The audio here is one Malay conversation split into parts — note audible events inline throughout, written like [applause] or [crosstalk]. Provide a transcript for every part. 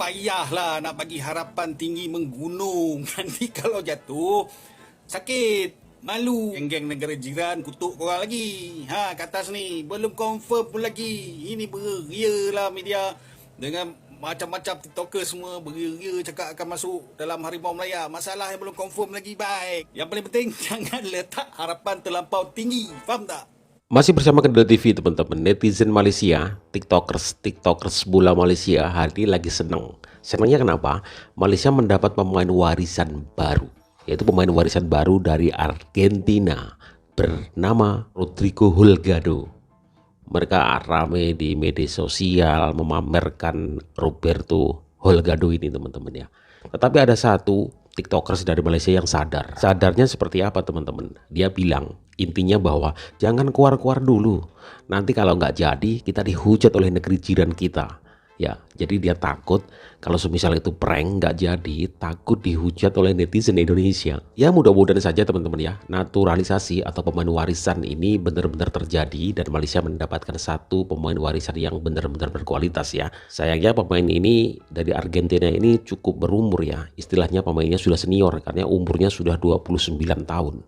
payahlah nak bagi harapan tinggi menggunung. [laughs] Nanti kalau jatuh, sakit. Malu. Geng-geng negara jiran kutuk korang lagi. Ha, kat atas ni. Belum confirm pun lagi. Ini beria lah media. Dengan macam-macam tiktoker semua beria cakap akan masuk dalam Harimau Melaya. Masalah yang belum confirm lagi baik. Yang paling penting, [laughs] jangan letak harapan terlampau tinggi. Faham tak? Masih bersama Kendal TV teman-teman. Netizen Malaysia Tiktokers Tiktokers bola Malaysia Hari ini lagi senang Senangnya kenapa? Malaysia mendapat pemain warisan baru Yaitu pemain warisan baru dari Argentina Bernama Rodrigo Holgado. Mereka ramai di media sosial Memamerkan Roberto Holgado ini teman-teman ya. Tetapi ada satu tiktokers dari Malaysia yang sadar. Sadarnya seperti apa teman-teman? Dia bilang intinya bahwa jangan keluar-keluar dulu. Nanti kalau nggak jadi kita dihujat oleh negeri jiran kita. Ya, jadi dia takut kalau semisal itu prank nggak jadi, takut dihujat oleh netizen Indonesia. Ya mudah-mudahan saja teman-teman ya, naturalisasi atau pemain warisan ini benar-benar terjadi dan Malaysia mendapatkan satu pemain warisan yang benar-benar berkualitas ya. Sayangnya pemain ini dari Argentina ini cukup berumur ya, istilahnya pemainnya sudah senior karena umurnya sudah 29 tahun.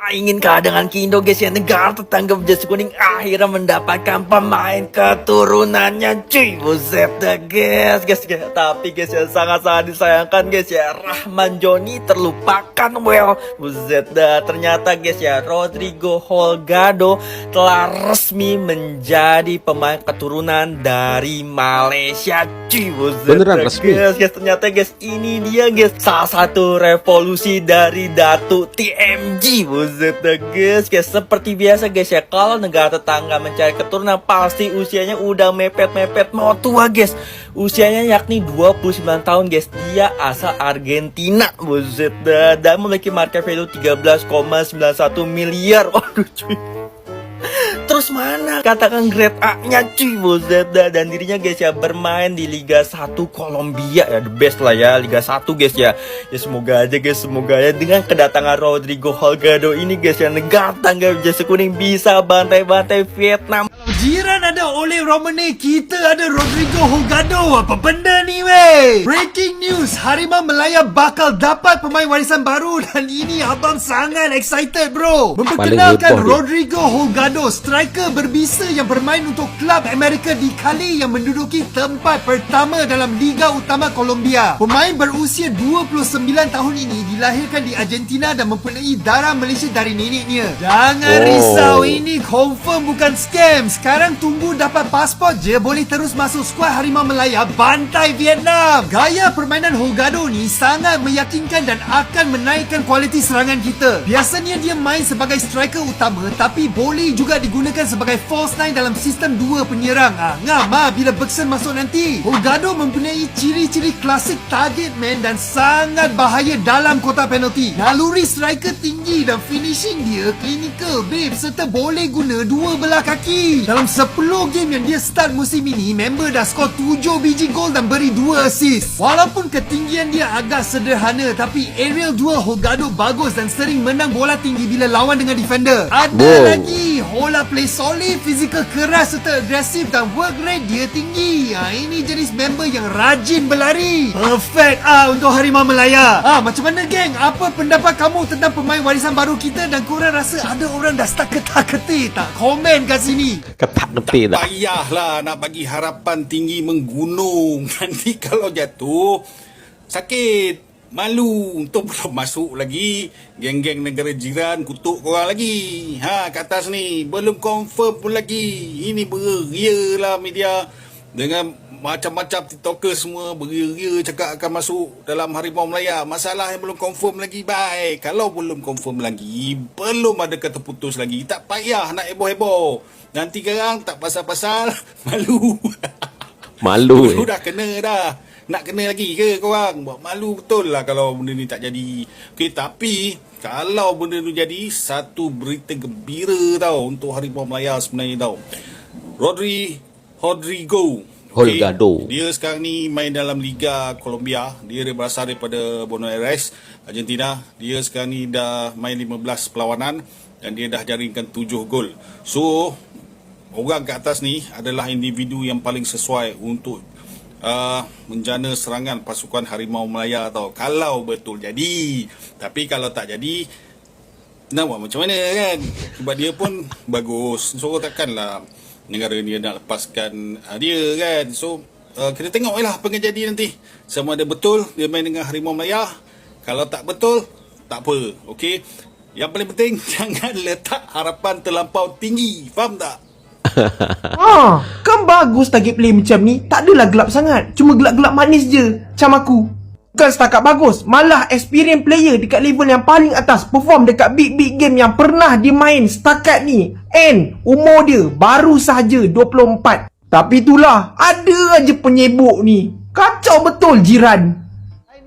Tak inginkah dengan Kindo guys yang negara tetangga berjasa kuning akhirnya mendapatkan pemain keturunannya. Cuy Buset dah guys. Guys guys Tapi guys yang sangat-sangat disayangkan guys ya. Rahman Joni terlupakan well. Buset dah ternyata guys ya Rodrigo Holgado telah resmi menjadi pemain keturunan dari Malaysia. Cuy Buset Beneran resmi? guys. Guys ternyata guys ini dia guys salah satu revolusi dari Datu TMG buset dah guys. Guys seperti biasa guys ya. Kalau negara tetangga mencari keturunan pasti usianya udah mepet-mepet. Mau tua guys. Usianya yakni 29 tahun guys. Dia asal Argentina dah dan memiliki market value 13,91 miliar. Waduh cuy Terus mana? Katakan grade A-nya cuy dah. Dan dirinya guys ya bermain di Liga 1 Kolombia. Ya The best lah ya Liga 1 guys ya. Ya semoga aja guys Semoga ya. Dengan kedatangan Rodrigo Holgado ini guys ya Negara tangga jasa kuning bisa bantai-bantai Vietnam Jiran ada Ole Romane, kita ada Rodrigo Holgado. Apa benda ni weh? Breaking news, Harimau Melaya bakal dapat pemain warisan baru dan ini abang sangat excited bro. Memperkenalkan. Rodrigo Holgado, striker berbisa yang bermain untuk klub Amerika di Cali yang menduduki tempat pertama dalam Liga Utama Kolombia. Pemain berusia 29 tahun ini dilahirkan di Argentina dan mempunyai darah Malaysia dari neneknya. Jangan Oh. risau, ini confirm bukan scam. Sekarang tunggu dapat pasport je boleh terus masuk skuad Harimau Melaya bantai Vietnam. Gaya permainan Holgado ni sangat meyakinkan dan akan menaikkan kualiti serangan kita. Biasanya dia main sebagai striker utama tapi boleh juga digunakan sebagai false nine dalam sistem dua penyerang. Ah, ngam ah bila Bergson masuk nanti. Holgado mempunyai ciri-ciri klasik target man dan sangat bahaya dalam kotak penalti. Naluri striker tinggi dan finishing dia clinical babe serta boleh guna dua belah kaki. Dalam 10 game yang dia start musim ini, member dah skor 7 biji gol dan beri 2 assist. Walaupun ketinggian dia agak sederhana tapi aerial duel Holgado bagus dan sering menang bola tinggi bila lawan dengan defender. Ada Wow. lagi Hola play solid, fizikal keras serta agresif dan work rate dia tinggi. Ha, ini jenis member yang rajin berlari. Perfect ah untuk Harimau Melaya. Ah macam mana geng? Apa pendapat kamu tentang pemain warisan baru kita dan korang rasa ada orang dah start ketak-ketik tak? Komen kat sini. Ketak ngerti tak? Payahlah nak bagi harapan tinggi menggunung. [laughs] Nanti kalau jatuh, sakit. Malu untuk belum masuk lagi Geng-geng negara jiran kutuk korang lagi Ha kat atas ni Belum confirm pun lagi Ini beria lah media Dengan macam-macam tiktoker semua Beria-ria cakap akan masuk dalam Harimau Melaya. Masalah yang belum confirm lagi baik Kalau belum confirm lagi Belum ada kata putus lagi Tak payah nak heboh-heboh. Nanti korang tak pasal-pasal [laughs] Malu. Malu Dulu eh. dah kena dah. Nak kena lagi ke korang? Buat malu betul lah Kalau benda ni tak jadi. Okay tapi Kalau benda ni jadi Satu berita gembira tau Untuk Harimau Melaya sebenarnya tau. Rodri Rodrigo Holgado. Dia sekarang ni main dalam Liga Colombia Dia berasal daripada Buenos Aires Argentina Dia sekarang ni dah main 15 perlawanan Dan dia dah jaringkan 7 gol So Orang kat atas ni adalah individu yang paling sesuai untuk uh, menjana serangan pasukan Harimau Melaya tau. Kalau betul jadi. Tapi kalau tak jadi, nak buat macam mana kan? Sebab dia pun bagus. So takkanlah negara ni nak lepaskan uh, dia kan. So uh, kita tengok lah apa yang jadi nanti. Sama ada betul dia main dengan Harimau Melaya. Kalau tak betul, tak apa. Okey. Yang paling penting [laughs] jangan letak harapan terlampau tinggi. Faham tak? [laughs] Ah, kan bagus target play macam ni. Tak adalah gelap sangat. Cuma gelap-gelap manis je. Macam aku. Bukan setakat bagus. Malah experience player dekat level yang paling atas. Perform dekat big-big game yang pernah dia main setakat ni. And umur dia baru sahaja 24. Tapi itulah, ada aja penyebuk ni. Kacau betul jiran.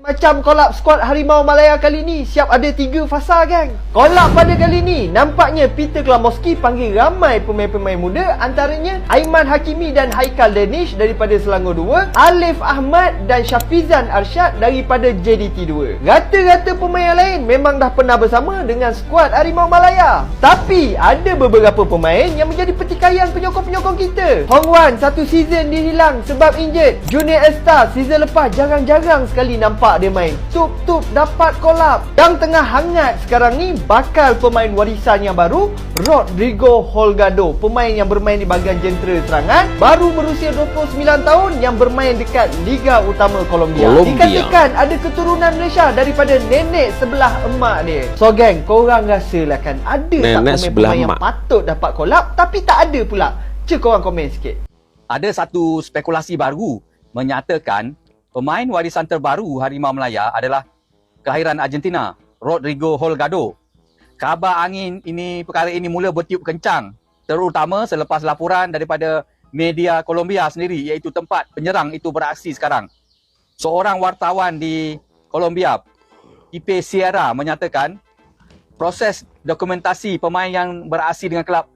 Macam kolab skuad Harimau Malaya kali ni Siap ada tiga fasa gang Kolab pada kali ni Nampaknya Peter Klamoski panggil ramai pemain-pemain muda Antaranya Aiman Hakimi dan Haikal Danish daripada Selangor 2 Alif Ahmad dan Syafizan Arsyad daripada JDT 2 Rata-rata pemain lain memang dah pernah bersama dengan skuad Harimau Malaya. Tapi ada beberapa pemain yang menjadi pertikaian penyokong-penyokong kita. Hong Wan satu season dia hilang sebab injured. Junior Star season lepas jarang-jarang sekali nampak dia main Tup-tup dapat kolab Yang tengah hangat sekarang ni Bakal pemain warisan yang baru Rodrigo Holgado. Pemain yang bermain di bahagian jentera serangan Baru berusia 29 tahun Yang bermain dekat Liga Utama Colombia, Colombia. Dikatakan ada keturunan Malaysia Daripada nenek sebelah emak dia. So gang, korang rasalah kan Ada Nenek tak sebelah pemain-pemain yang patut dapat kolab Tapi tak ada pula. Cuba korang komen sikit. Ada satu spekulasi baru menyatakan pemain warisan terbaru Harimau Melaya adalah kelahiran Argentina, Rodrigo Holgado. Kabar angin ini perkara ini mula bertiup kencang terutama selepas laporan daripada media Colombia sendiri iaitu tempat penyerang itu beraksi sekarang. Seorang wartawan di Colombia, Ipe Sierra menyatakan proses dokumentasi pemain yang beraksi dengan kelab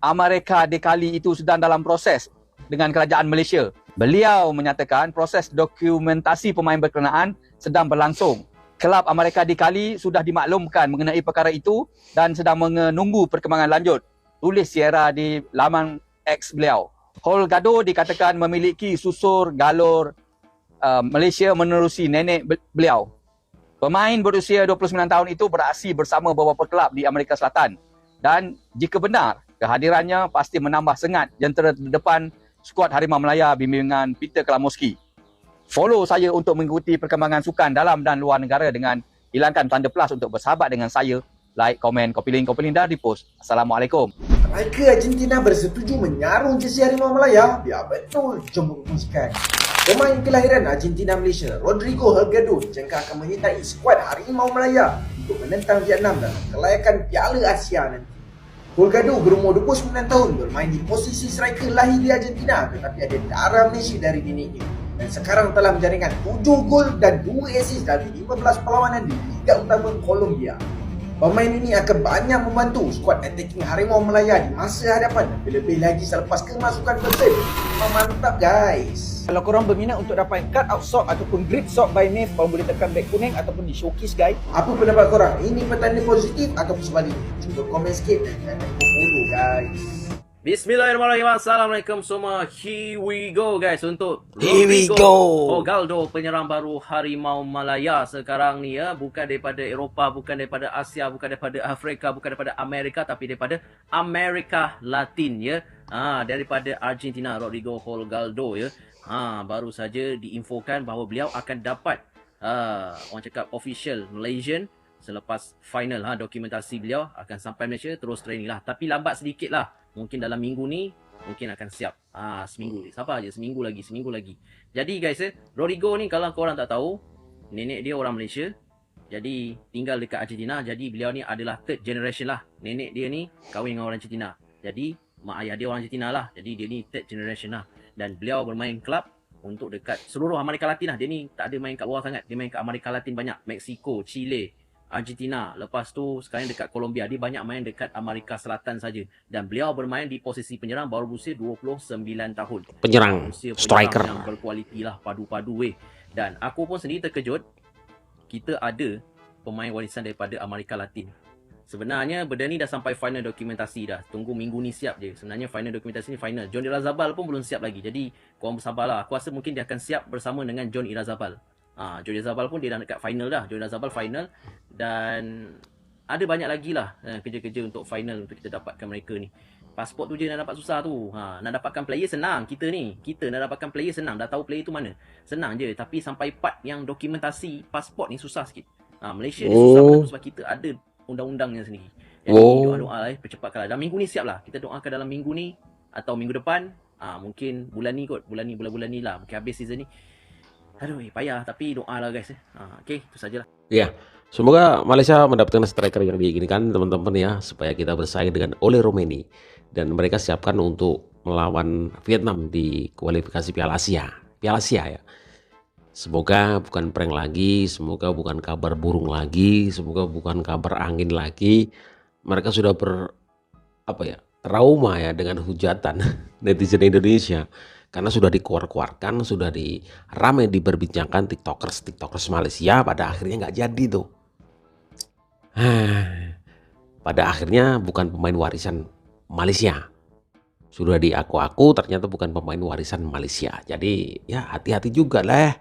Amerika de Cali itu sedang dalam proses dengan kerajaan Malaysia. Beliau menyatakan proses dokumentasi pemain berkenaan sedang berlangsung. Kelab Amerika di Kali sudah dimaklumkan mengenai perkara itu dan sedang menunggu perkembangan lanjut. Tulis Sierra di laman X beliau. Holgado dikatakan memiliki susur galur uh, Malaysia menerusi nenek be- beliau. Pemain berusia 29 tahun itu beraksi bersama beberapa kelab di Amerika Selatan. Dan jika benar, kehadirannya pasti menambah sengat jentera terdepan skuad Harimau Melaya bimbingan Peter Kalamoski. Follow saya untuk mengikuti perkembangan sukan dalam dan luar negara dengan hilangkan tanda plus untuk bersahabat dengan saya. Like, komen, copy link, copy link dan repost. Assalamualaikum. Striker Argentina bersetuju menyarung jersey Harimau Melaya? Biar betul, jom rumuskan. Pemain kelahiran Argentina Malaysia, Rodrigo Holgado jangka akan menyertai skuad Harimau Melaya untuk menentang Vietnam dalam kelayakan Piala Asia nanti. Holgado berumur 29 tahun bermain di posisi striker lahir di Argentina tetapi ada darah Malaysia dari neneknya dan sekarang telah menjaringkan 7 gol dan 2 assist dari 15 perlawanan di Liga Utama Colombia. Pemain ini akan banyak membantu skuad attacking Harimau Melaya di masa hadapan lebih-lebih lagi selepas kemasukan Person. Memang mantap guys. Kalau korang berminat untuk dapat cut out sock ataupun grip sock by Nave, korang boleh tekan back kuning ataupun di showcase guys. Apa pendapat korang? Ini petanda positif ataupun sebaliknya? Cuba komen sikit dan lupa follow guys. Bismillahirrahmanirrahim. Assalamualaikum semua. Here we go guys untuk Here we go. Ogaldo penyerang baru Harimau Malaya sekarang ni ya, bukan daripada Eropah, bukan daripada Asia, bukan daripada Afrika, bukan daripada Amerika tapi daripada Amerika Latin ya. Ah daripada Argentina Rodrigo Holgaldo ya. Ha baru saja diinfokan bahawa beliau akan dapat ah orang cakap official Malaysian selepas final ha dokumentasi beliau akan sampai Malaysia terus training lah tapi lambat sedikit lah mungkin dalam minggu ni mungkin akan siap. Ah seminggu ni. Sabar je seminggu lagi seminggu lagi. Jadi guys eh Rodrigo ni kalau korang tak tahu nenek dia orang Malaysia. Jadi tinggal dekat Argentina. Jadi beliau ni adalah third generation lah. Nenek dia ni kahwin dengan orang Argentina. Jadi mak ayah dia orang Argentina lah. Jadi dia ni third generation lah. Dan beliau bermain club untuk dekat seluruh Amerika Latin lah. Dia ni tak ada main kat luar sangat. Dia main kat Amerika Latin banyak. Mexico Chile Argentina. Lepas tu sekarang dekat Colombia. Dia banyak main dekat Amerika Selatan saja. Dan beliau bermain di posisi penyerang baru berusia 29 tahun. Penyerang, Usia striker. penyerang yang berkualiti lah. Padu-padu weh. Dan aku pun sendiri terkejut. Kita ada pemain warisan daripada Amerika Latin. Sebenarnya benda ni dah sampai final dokumentasi dah. Tunggu minggu ni siap je. Sebenarnya final dokumentasi ni final. John Irazabal pun belum siap lagi. Jadi korang bersabarlah. Aku rasa mungkin dia akan siap bersama dengan John Irazabal. Ah, John Irazabal pun dia dah dekat final dah. John Irazabal final dan ada banyak lagi lah eh, kerja-kerja untuk final untuk kita dapatkan mereka ni. Pasport tu je nak dapat susah tu. Ha, nak dapatkan player senang kita ni. Kita nak dapatkan player senang. Dah tahu player tu mana. Senang je. Tapi sampai part yang dokumentasi pasport ni susah sikit. Ha, Malaysia ni susah Oh. oh. sebab kita ada undang-undangnya sendiri. Jadi Oh. doa-doa lah eh, percepatkanlah. Dalam minggu ni siap lah. Kita doakan dalam minggu ni atau minggu depan. Ah mungkin bulan ni kot. Bulan ni, bulan-bulan ni lah. Mungkin habis season ni. Aduh, eh, payah. Tapi doa lah guys. Eh. Ah, okay, itu sajalah. Ya, semoga Malaysia mendapatkan striker yang diinginkan teman-teman ya supaya kita bersaing dengan Ole Romeni dan mereka siapkan untuk melawan Vietnam di kualifikasi Piala Asia. Piala Asia ya. Semoga bukan prank lagi, semoga bukan kabar burung lagi, semoga bukan kabar angin lagi. Mereka sudah ber apa ya? trauma ya dengan hujatan [laughs] netizen Indonesia karena sudah dikeluar-keluarkan, sudah di ramai diperbincangkan tiktokers tiktokers Malaysia pada akhirnya nggak jadi tuh. [sighs] pada akhirnya bukan pemain warisan Malaysia. Sudah diaku-aku ternyata bukan pemain warisan Malaysia. Jadi ya hati-hati juga lah.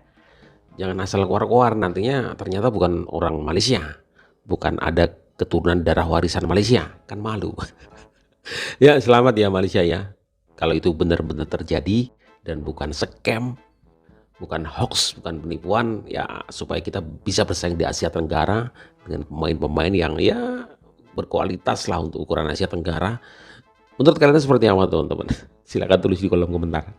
Jangan asal keluar-keluar nantinya ternyata bukan orang Malaysia. Bukan ada keturunan darah warisan Malaysia. Kan malu. [laughs] ya selamat ya Malaysia ya. Kalau itu benar-benar terjadi dan bukan scam, bukan hoax, bukan penipuan, ya supaya kita bisa bersaing di Asia Tenggara dengan pemain-pemain yang ya berkualitas lah untuk ukuran Asia Tenggara. Menurut kalian seperti apa teman-teman? [laughs] Silahkan tulis di kolom komentar.